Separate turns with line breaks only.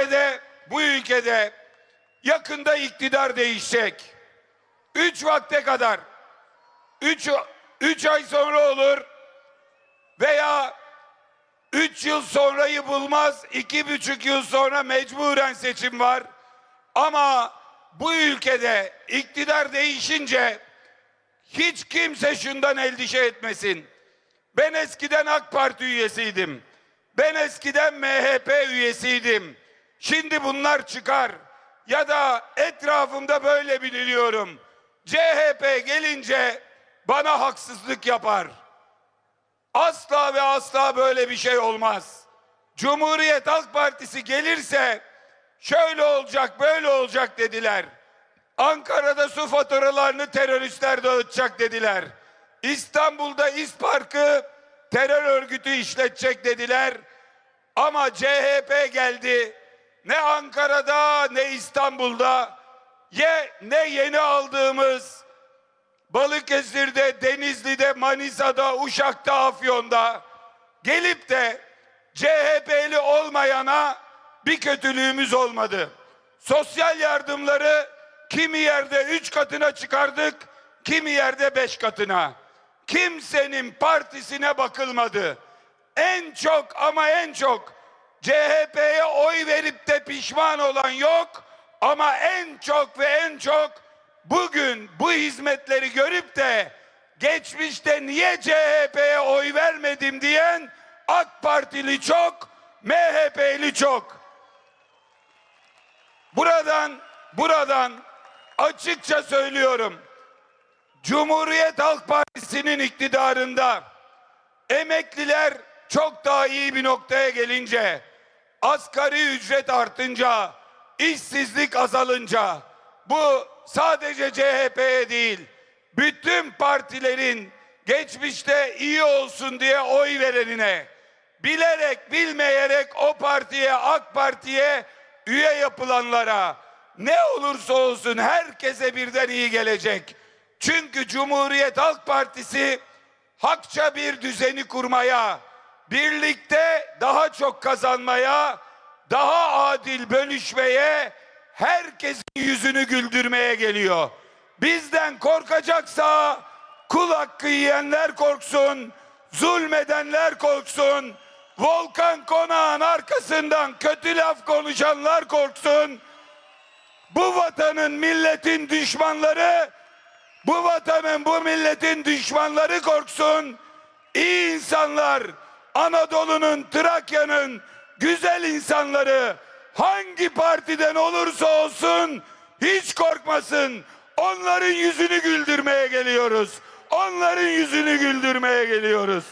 ülkede bu ülkede yakında iktidar değişecek. Üç vakte kadar üç, üç ay sonra olur veya üç yıl sonrayı bulmaz iki buçuk yıl sonra mecburen seçim var. Ama bu ülkede iktidar değişince hiç kimse şundan endişe etmesin. Ben eskiden AK Parti üyesiydim. Ben eskiden MHP üyesiydim. Şimdi bunlar çıkar. Ya da etrafımda böyle biliniyorum. CHP gelince bana haksızlık yapar. Asla ve asla böyle bir şey olmaz. Cumhuriyet Halk Partisi gelirse şöyle olacak, böyle olacak dediler. Ankara'da su faturalarını teröristler dağıtacak dediler. İstanbul'da İspark'ı terör örgütü işletecek dediler. Ama CHP geldi. Ne Ankara'da ne İstanbul'da ye ne yeni aldığımız Balıkesir'de, Denizli'de, Manisa'da, Uşak'ta, Afyon'da gelip de CHP'li olmayana bir kötülüğümüz olmadı. Sosyal yardımları kimi yerde üç katına çıkardık, kimi yerde beş katına. Kimsenin partisine bakılmadı. En çok ama en çok CHP'ye oy verip de pişman olan yok ama en çok ve en çok bugün bu hizmetleri görüp de geçmişte niye CHP'ye oy vermedim diyen AK Partili çok, MHP'li çok. Buradan buradan açıkça söylüyorum. Cumhuriyet Halk Partisi'nin iktidarında emekliler çok daha iyi bir noktaya gelince, asgari ücret artınca, işsizlik azalınca bu sadece CHP'ye değil, bütün partilerin geçmişte iyi olsun diye oy verenine, bilerek bilmeyerek o partiye, AK Parti'ye üye yapılanlara ne olursa olsun herkese birden iyi gelecek. Çünkü Cumhuriyet Halk Partisi hakça bir düzeni kurmaya, birlikte daha çok kazanmaya, daha adil bölüşmeye, herkesin yüzünü güldürmeye geliyor. Bizden korkacaksa kul hakkı yiyenler korksun, zulmedenler korksun, Volkan Konağın arkasından kötü laf konuşanlar korksun. Bu vatanın milletin düşmanları bu vatanın bu milletin düşmanları korksun. İyi insanlar Anadolu'nun Trakya'nın güzel insanları hangi partiden olursa olsun hiç korkmasın. Onların yüzünü güldürmeye geliyoruz. Onların yüzünü güldürmeye geliyoruz.